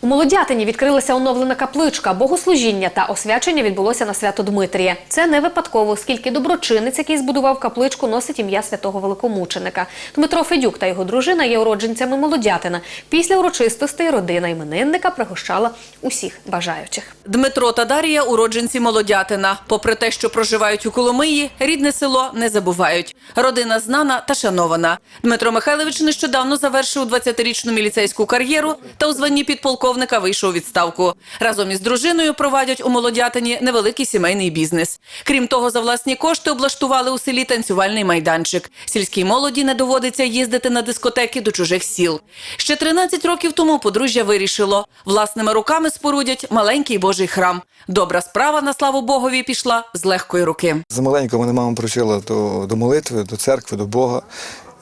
У Молодятині відкрилася оновлена капличка. Богослужіння та освячення відбулося на свято Дмитрія. Це не випадково, оскільки доброчинець, який збудував капличку, носить ім'я святого великомученика. Дмитро Федюк та його дружина є уродженцями Молодятина. Після урочистостей родина іменинника пригощала усіх бажаючих. Дмитро та Дарія – уродженці Молодятина. Попри те, що проживають у Коломиї, рідне село не забувають. Родина знана та шанована. Дмитро Михайлович нещодавно завершив 20-річну міліцейську кар'єру та у званні підполковника вийшов у відставку. Разом із дружиною провадять у Молодятині невеликий сімейний бізнес. Крім того, за власні кошти облаштували у селі танцювальний майданчик. Сільській молоді не доводиться їздити на дискотеки до чужих сіл. Ще 13 років тому подружжя вирішило – власними руками спорудять маленький Божий храм. Добра справа, на славу Богові, пішла з легкої руки. З маленького мене мама привчила до, до молитви, до церкви, до Бога.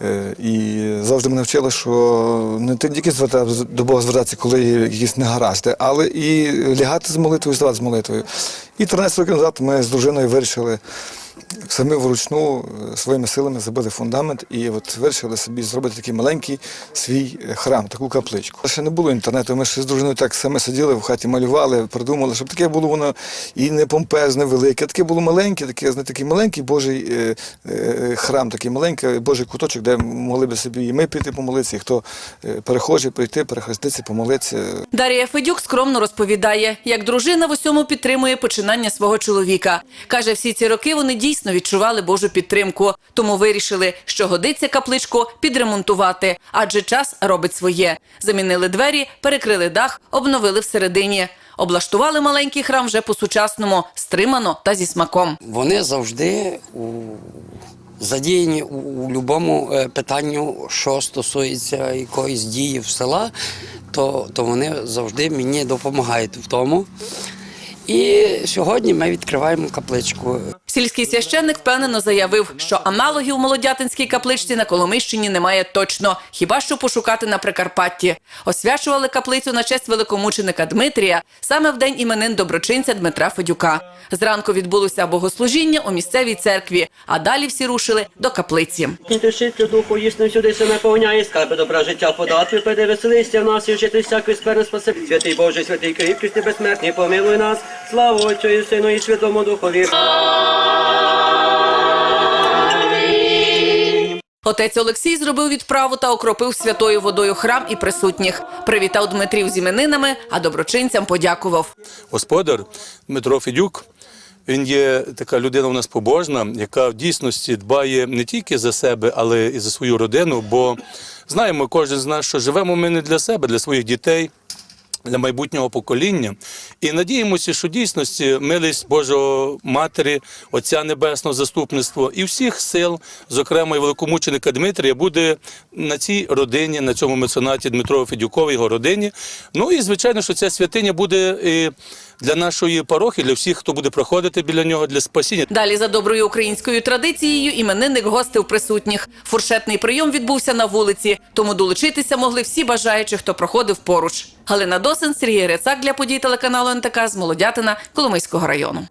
Е, І завжди мене вчили, що не тільки до Бога звертатися, коли є якісь негаразди, але і лягати з молитвою, здавати з молитвою. І 13 років назад ми з дружиною вирішили самі вручну е, своїми силами забили фундамент і от вирішили собі зробити такий маленький свій е, храм, таку капличку. Ще не було інтернету. Ми ще з дружиною так саме сиділи в хаті, малювали, придумали, щоб таке було воно і не помпезне, велике, таке було маленьке, таке, знаєте, такий маленький Божий е, храм, такий маленький Божий куточок, де могли би собі і ми піти помолитися, і хто перехожий прийти, перехреститися, помолитися. Дар'я Федюк скромно розповідає, як дружина в усьому підтримує починання свого чоловіка. Каже, всі ці роки вони дійсно відчували Божу підтримку, тому вирішили, що годиться капличку підремонтувати, адже час робить своє. Замінили двері, перекрили дах, обновили всередині. Облаштували маленький храм вже по-сучасному, стримано та зі смаком. Вони завжди у, задіяні у, у будь-якому е, питанню, що стосується якоїсь дії в села, то, то вони завжди мені допомагають в тому. І сьогодні ми відкриваємо капличку. Сільський священник впевнено заявив, що аналогів у Молодятинській капличці на Коломийщині немає точно, хіба що пошукати на Прикарпатті. Освячували каплицю на честь великомученика Дмитрія саме в день іменин доброчинця Дмитра Федюка. Зранку відбулося богослужіння у місцевій церкві, а далі всі рушили до каплиці. Тішиться духу, їсним сюди се наповняє, скарби добра життя подати, прийде веселися в нас і вчити всякої скверни спаси. Святий Боже, святий ти безсмертний, помилуй нас. Слава Отцю Сину і Святому Духові. Отець Олексій зробив відправу та окропив святою водою храм і присутніх. Привітав Дмитрів з іменинами, а доброчинцям подякував. господар Дмитро Федюк. Він є така людина у нас побожна, яка в дійсності дбає не тільки за себе, але і за свою родину. Бо знаємо, кожен з нас, що живемо ми не для себе, для своїх дітей. Для майбутнього покоління і надіємося, що дійсності милість Божого Матері, Отця Небесного заступництво і всіх сил, зокрема і великомученика Дмитрія, буде на цій родині, на цьому меценаті Дмитро Федюкова, його родині. Ну і звичайно, що ця святиня буде для нашої парохи, для всіх, хто буде проходити біля нього для спасіння. Далі за доброю українською традицією іменинник гостив присутніх. Фуршетний прийом відбувся на вулиці, тому долучитися могли всі бажаючі, хто проходив поруч. Галина Досин, Сергій Рецак для подій телеканалу НТК з Молодятина Коломийського району.